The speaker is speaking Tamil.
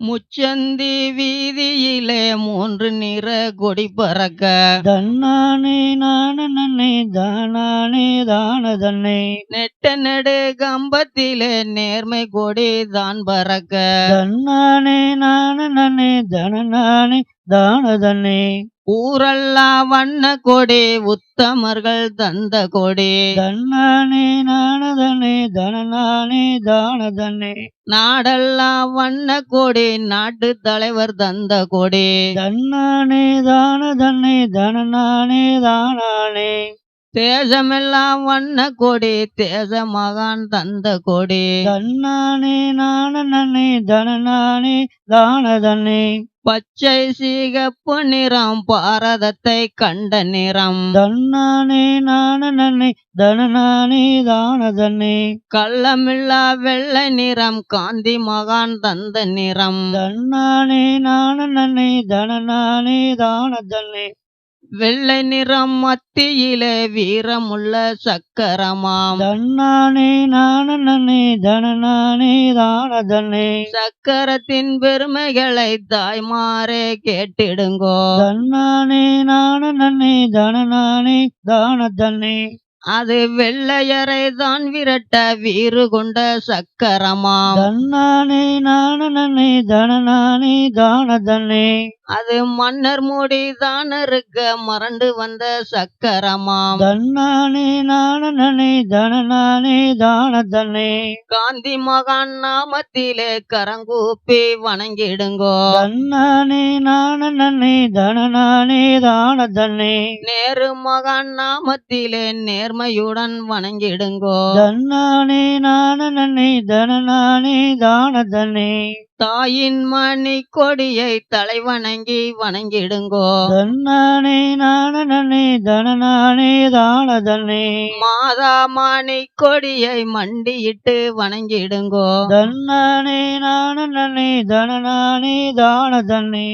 முச்சந்தி வீதியிலே மூன்று நிற கொடி பறக்க. தன்னானே நான நன்னே தானானே தான தன்னை நெட்ட நெடு கம்பத்திலே நேர்மை கொடி தான் பறக்க. தன்னானே நான நன்னே தனநானே தான தன்னை ஊரெல்லாம் வண்ண கொடி உத்தமர்கள் தந்த கொடி. தன்னானே நான தன்னை தனநானே தான தன்னை நாடெல்லாம் வண்ண கொடி நாட்டு தலைவர் தந்த கொடி. தன்னானே தான தன்னை தனநானே தானானே. தேசமெல்லாம் வண்ண கொடி தேச மகான் தந்த கொடி. தன்னானே நான நன்னை தனநானே தான தன்னை பச்சை சிகப்பு நிறம் பாரதத்தை கண்ட நிறம். தன்னானே நான நன்னை தனநானே தான தன்னை கள்ளமில்லா வெள்ளை நிறம் காந்தி மகான் தந்த நிறம். தன்னானே நான நன்னை தனநானே தான தன்னை வெள்ளை நிறம் மத்தியிலே வீரமுள்ள சக்கரமாம். தன்னானே நான தனநானே தான தன்னை சக்கரத்தின் பெருமைகளை தாய்மாரே கேட்டிடுங்கோ. தன்னானே நான தனநானே தான தன்னை அது வெள்ளையரை தான் விரட்ட வீறு கொண்ட சக்கரமாம். தன்னானே நான தனநானே தான தன்னை அது மன்னர் மூடி தான் இருக்க மறண்டு வந்த சக்கரமாம். தன்னானே நான நன்னை தனநானே தான தன்னை காந்தி மகான் நாமத்திலே கரங்கூப்பி வணங்கிடுங்கோ. தன்னானே நான நன்னை தனநானே தான தன்னை நேரு மகான் நாமத்திலே நேர்மையுடன் வணங்கிடுங்கோ. தன்னானே நான நன்னை தனநானே தான தன்னை தாயின் மணி கொடியை தலை வணங்கி வணங்கிடுங்கோ. தன்னானே நான தனநானே தான தன்னை மாதா மணி கொடியை மண்டியிட்டு வணங்கிடுங்கோ. தன்னானே நான தனநானே தான தன்னை